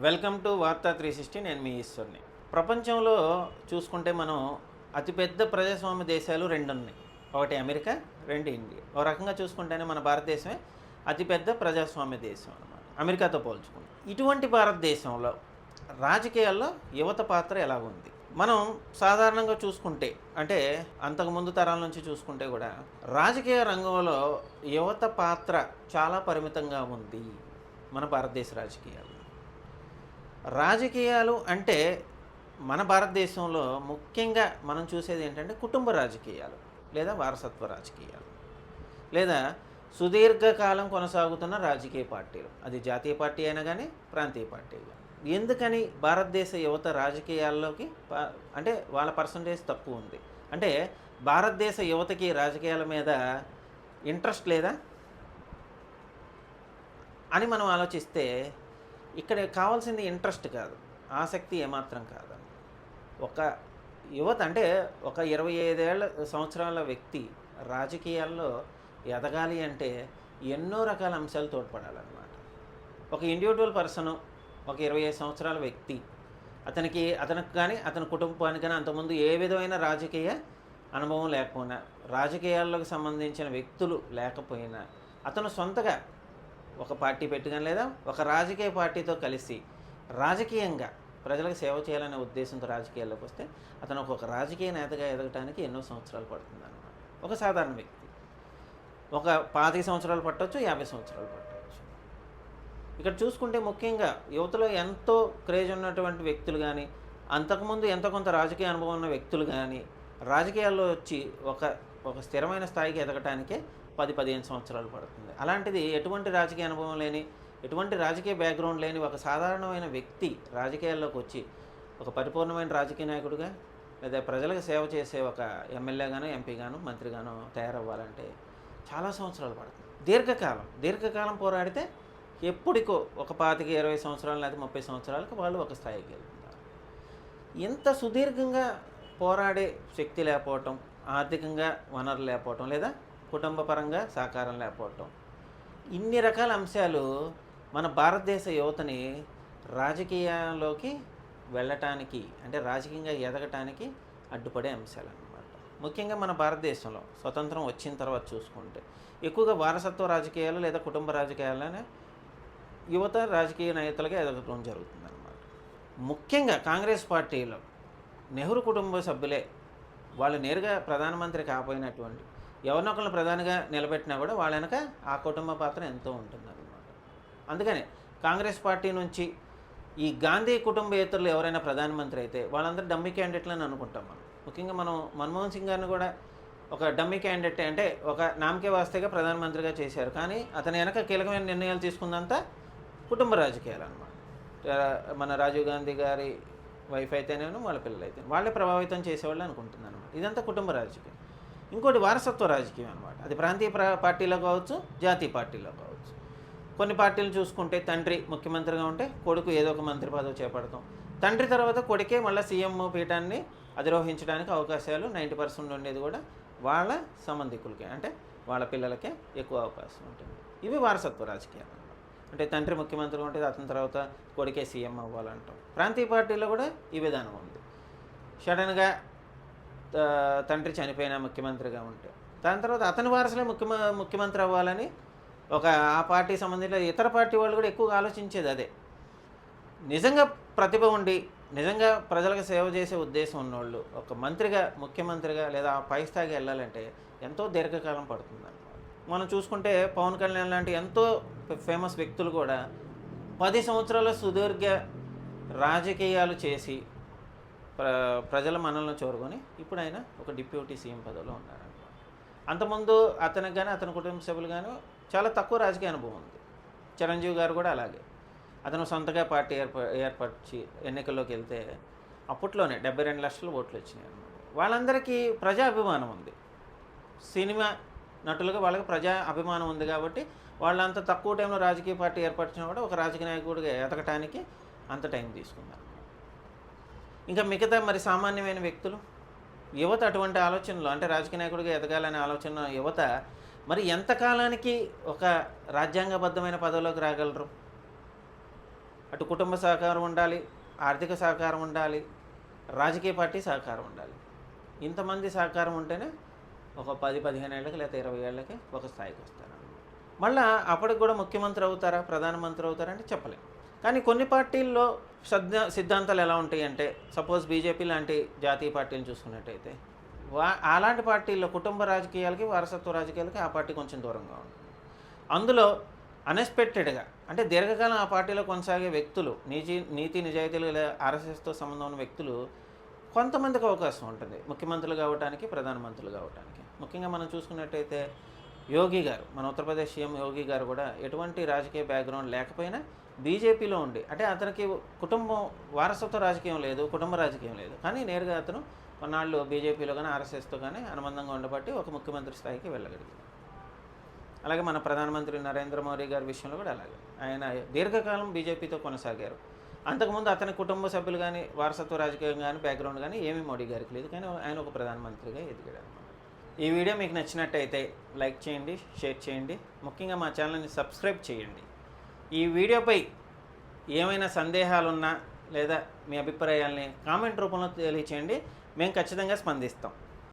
Welcome to Vaartha three sixty నేను మీ ఈశ్వర్ని. ప్రపంచంలో చూసుకుంటే మనం అతిపెద్ద ప్రజాస్వామ్య దేశాలు రెండు ఉన్నాయి ఒకటి అమెరికా రెండు ఇండియా. ఒక రకంగా చూసుకుంటేనే మన భారతదేశమే అతిపెద్ద ప్రజాస్వామ్య దేశం అనమాట అమెరికాతో పోల్చుకుంటే. ఇటువంటి భారతదేశంలో రాజకీయాల్లో యువత పాత్ర ఎలా ఉంది మనం సాధారణంగా చూసుకుంటే అంటే అంతకుముందు తరాల నుంచి చూసుకుంటే కూడా రాజకీయ రంగంలో యువత పాత్ర చాలా పరిమితంగా ఉంది మన భారతదేశ రాజకీయాలు రాజకీయాలు అంటే మన భారతదేశంలో ముఖ్యంగా మనం చూసేది ఏంటంటే కుటుంబ రాజకీయాలు లేదా వారసత్వ రాజకీయాలు లేదా సుదీర్ఘకాలం కొనసాగుతున్న రాజకీయ పార్టీలు. అది జాతీయ పార్టీ అయినా కానీ ప్రాంతీయ పార్టీ ఎందుకని భారతదేశ యువత రాజకీయాల్లోకి ప- అంటే వాళ్ళ పర్సంటేజ్ తక్కువ ఉంది. అంటే భారతదేశ యువతకి రాజకీయాల మీద ఇంట్రెస్ట్ లేదా అని మనం ఆలోచిస్తే ఇక్కడ కావాల్సింది ఇంట్రెస్ట్ కాదు ఆసక్తి ఏమాత్రం కాదు ఒక యువత అంటే ఒక ఇరవై ఐదేళ్ళ సంవత్సరాల వ్యక్తి రాజకీయాల్లో ఎదగాలి అంటే ఎన్నో రకాల అంశాలు తోడ్పడాలన్నమాట. ఒక ఇండివిజువల్ పర్సన్ ఒక ఇరవై ఐదు సంవత్సరాల వ్యక్తి అతనికి అతనికి కానీ అతని కుటుంబానికి కానీ అంతకుముందు ఏ విధమైన రాజకీయ అనుభవం లేకపోయినా రాజకీయాల్లోకి సంబంధించిన వ్యక్తులు లేకపోయినా అతను సొంతగా ఒక పార్టీ పెట్టుకొని లేదా ఒక రాజకీయ పార్టీతో కలిసి రాజకీయంగా ప్రజలకు సేవ చేయాలనే ఉద్దేశంతో రాజకీయాల్లోకి వస్తే అతను ఒక రాజకీయ నేతగా ఎదగటానికి ఎన్నో సంవత్సరాలు పడుతుంది అన్నమాట ఒక సాధారణ వ్యక్తి. ఒక పాతిక సంవత్సరాలు పట్టవచ్చు యాభై సంవత్సరాలు పట్టవచ్చు ఇక్కడ చూసుకుంటే ముఖ్యంగా యువతలో ఎంతో క్రేజ్ ఉన్నటువంటి వ్యక్తులు కానీ అంతకుముందు ఎంతో కొంత రాజకీయ అనుభవం ఉన్న వ్యక్తులు కానీ రాజకీయాల్లో వచ్చి ఒక ఒక స్థిరమైన స్థాయికి ఎదగటానికే పది పదిహేను సంవత్సరాలు పడుతుంది. అలాంటిది ఎటువంటి రాజకీయ అనుభవం లేని ఎటువంటి రాజకీయ బ్యాక్గ్రౌండ్ లేని ఒక సాధారణమైన వ్యక్తి రాజకీయాల్లోకి వచ్చి ఒక పరిపూర్ణమైన రాజకీయ నాయకుడిగా లేదా ప్రజలకు సేవ చేసే ఒక ఎమ్మెల్యేగాను ఎంపీగాను మంత్రిగాను తయారవ్వాలంటే చాలా సంవత్సరాలు పడుతుంది. దీర్ఘకాలం దీర్ఘకాలం పోరాడితే ఎప్పటికో ఒక పాతిక ఇరవై సంవత్సరాలు లేదా ముప్పై సంవత్సరాలకు వాళ్ళు ఒక స్థాయికి వెళ్తున్నారు ఇంత సుదీర్ఘంగా పోరాడే శక్తి లేకపోవటం ఆర్థికంగా వనరులు లేకపోవటం లేదా కుటుంబ పరంగా సహకారం లేకపోవటం. ఇన్ని రకాల అంశాలు మన భారతదేశ యువతని రాజకీయాల్లోకి వెళ్ళటానికి అంటే రాజకీయంగా ఎదగటానికి అడ్డుపడే అంశాలు అన్నమాట ముఖ్యంగా మన భారతదేశంలో స్వతంత్రం వచ్చిన తర్వాత చూసుకుంటే ఎక్కువగా వారసత్వ రాజకీయాలు లేదా కుటుంబ రాజకీయాలనే యువత రాజకీయ నేతలుగా ఎదగడం జరుగుతుంది అన్నమాట ముఖ్యంగా కాంగ్రెస్ పార్టీలో నెహ్రూ కుటుంబ సభ్యులే వాళ్ళు నేరుగా ప్రధానమంత్రి కాపోయినటువంటి ఎవరినొకరిని ప్రధానిగా నిలబెట్టినా కూడా వాళ్ళ వెనక ఆ కుటుంబ పాత్ర ఎంతో ఉంటుందన్నమాట. అందుకని కాంగ్రెస్ పార్టీ నుంచి ఈ గాంధీ కుటుంబేతరులు ఎవరైనా ప్రధానమంత్రి అయితే వాళ్ళందరూ డమ్మీ క్యాండిడేట్లు అని అనుకుంటాం మనం. ముఖ్యంగా మనం మన్మోహన్ సింగ్ గారిని కూడా ఒక డమ్మీ క్యాండిడేట్ అంటే ఒక నామకే వాస్తేగా ప్రధానమంత్రిగా చేశారు. కానీ అతని వెనక కీలకమైన నిర్ణయాలు తీసుకుందంతా కుటుంబ రాజకీయాలు అనమాట మన రాజీవ్ గాంధీ గారి వైఫ్ అయితేనేను వాళ్ళ పిల్లలు అయితే వాళ్ళే ప్రభావితం చేసేవాళ్ళు అనుకుంటున్నాను. ఇదంతా కుటుంబ రాజకీయం. ఇంకోటి వారసత్వ రాజకీయం అనమాట అది ప్రాంతీయ పార్టీలో కావచ్చు జాతీయ పార్టీలో కావచ్చు. కొన్ని పార్టీలు చూసుకుంటే తండ్రి ముఖ్యమంత్రిగా ఉంటే కొడుకు ఏదో ఒక మంత్రి పదవి చేపడతాం. తండ్రి తర్వాత కొడుకే మళ్ళీ సీఎం పీఠాన్ని అధిరోహించడానికి అవకాశాలు నైంటీ పర్సెంట్ ఉండేది కూడా వాళ్ళ సంబంధికులకే అంటే వాళ్ళ పిల్లలకే ఎక్కువ అవకాశం ఉంటుంది. ఇవి వారసత్వ రాజకీయాలు అంటే తండ్రి ముఖ్యమంత్రిగా ఉంటే అతని తర్వాత కొడుకే సీఎం అవ్వాలంటాం. ప్రాంతీయ పార్టీలో కూడా ఈ విధానం ఉంది. సడన్గా తండ్రి చనిపోయిన ముఖ్యమంత్రిగా ఉంటే. దాని తర్వాత అతని వారసులే ముఖ్యమ ముఖ్యమంత్రి అవ్వాలని ఒక ఆ పార్టీ సంబంధించిన ఇతర పార్టీ వాళ్ళు కూడా ఎక్కువగా ఆలోచించేది అదే. నిజంగా ప్రతిభ ఉండి నిజంగా ప్రజలకు సేవ చేసే ఉద్దేశం ఉన్నోళ్ళు ఒక మంత్రిగా ముఖ్యమంత్రిగా లేదా ఆ పై స్థాయికి వెళ్ళాలంటే ఎంతో దీర్ఘకాలం పడుతుంది. మనం చూసుకుంటే పవన్ కళ్యాణ్ లాంటి ఎంతో ఫేమస్ వ్యక్తులు కూడా పది సంవత్సరాల సుదీర్ఘ రాజకీయాలు చేసి ప్ర ప్రజల మనల్ని చూరుకొని ఇప్పుడు ఆయన ఒక డిప్యూటీ సీఎం పదవిలో ఉన్నారనమాట అంతకుముందు అతనికి కానీ అతని కుటుంబ సభ్యులు కానీ చాలా తక్కువ రాజకీయ అనుభవం ఉంది. చిరంజీవి గారు కూడా అలాగే. అతను సొంతగా పార్టీ ఏర్ప ఏర్పరిచి ఎన్నికల్లోకి వెళ్తే అప్పట్లోనే డెబ్బై రెండు లక్షల ఓట్లు వచ్చినాయి అన్నమాట. వాళ్ళందరికీ ప్రజా అభిమానం ఉంది. సినిమా నటులుగా వాళ్ళకి ప్రజా అభిమానం ఉంది కాబట్టి వాళ్ళంత తక్కువ టైంలో రాజకీయ పార్టీ ఏర్పరిచినా కూడా ఒక రాజకీయ నాయకుడిగా ఎదగటానికి అంత టైం తీసుకున్నారు. ఇంకా మిగతా మరి సామాన్యమైన వ్యక్తులు? యువత అటువంటి ఆలోచనలు అంటే రాజకీయ నాయకుడిగా ఎదగాలనే ఆలోచన యువత మరి ఎంతకాలానికి ఒక రాజ్యాంగబద్ధమైన పదవిలోకి రాగలరు? అటు కుటుంబ సహకారం ఉండాలి ఆర్థిక సహకారం ఉండాలి రాజకీయ పార్టీ సహకారం ఉండాలి. ఇంతమంది సహకారం ఉంటేనే ఒక పది పదిహేను ఏళ్ళకి లేదా ఇరవై ఏళ్ళకి ఒక స్థాయికి వస్తారు మళ్ళీ అప్పటికి కూడా ముఖ్యమంత్రి అవుతారా ప్రధానమంత్రి అవుతారా అంటే చెప్పలేం. కానీ కొన్ని పార్టీల్లో సద్ద సిద్ధాంతాలు ఎలా ఉంటాయి అంటే సపోజ్ బీజేపీ లాంటి జాతీయ పార్టీలు చూసుకున్నట్టయితే వా అలాంటి పార్టీల్లో కుటుంబ రాజకీయాలకి వారసత్వ రాజకీయాలకి ఆ పార్టీ కొంచెం దూరంగా ఉంటుంది. అందులో అన్ఎక్స్పెక్టెడ్గా అంటే దీర్ఘకాలం ఆ పార్టీలో కొనసాగే వ్యక్తులు నీతి నీతి నిజాయితీలు ఆర్ఎస్ఎస్తో సంబంధం ఉన్న వ్యక్తులు కొంతమందికి అవకాశం ఉంటుంది. ముఖ్యమంత్రులు కావడానికి ప్రధానమంత్రులు కావడానికి ముఖ్యంగా మనం చూసుకున్నట్టయితే యోగి గారు మన ఉత్తరప్రదేశ్ సీఎం యోగి గారు కూడా ఎటువంటి రాజకీయ బ్యాక్గ్రౌండ్ లేకపోయినా బీజేపీలో ఉండి అంటే అతనికి కుటుంబం వారసత్వ రాజకీయం లేదు కుటుంబ రాజకీయం లేదు. కానీ నేరుగా అతను కొన్నాళ్ళు బీజేపీలో కానీ ఆర్ఎస్ఎస్తో కానీ అనుబంధంగా ఉండబట్టి ఒక ముఖ్యమంత్రి స్థాయికి వెళ్ళగలిగారు అలాగే మన ప్రధానమంత్రి నరేంద్ర మోడీ గారి విషయంలో కూడా అలాగే. ఆయన దీర్ఘకాలం బీజేపీతో కొనసాగారు. అంతకుముందు అతని కుటుంబ సభ్యులు కానీ వారసత్వ రాజకీయం కానీ బ్యాక్గ్రౌండ్ కానీ ఏమీ మోడీ గారికి లేదు. కానీ ఆయన ఒక ప్రధానమంత్రిగా ఎదిగాడు. ఈ వీడియో మీకు నచ్చినట్టయితే లైక్ చేయండి షేర్ చేయండి. ముఖ్యంగా మా ఛానల్ని సబ్స్క్రైబ్ చేయండి. ఈ వీడియోపై ఏమైనా సందేహాలున్నా లేదా మీ అభిప్రాయాల్ని కామెంట్ రూపంలో తెలియచేయండి. మేము ఖచ్చితంగా స్పందిస్తాం.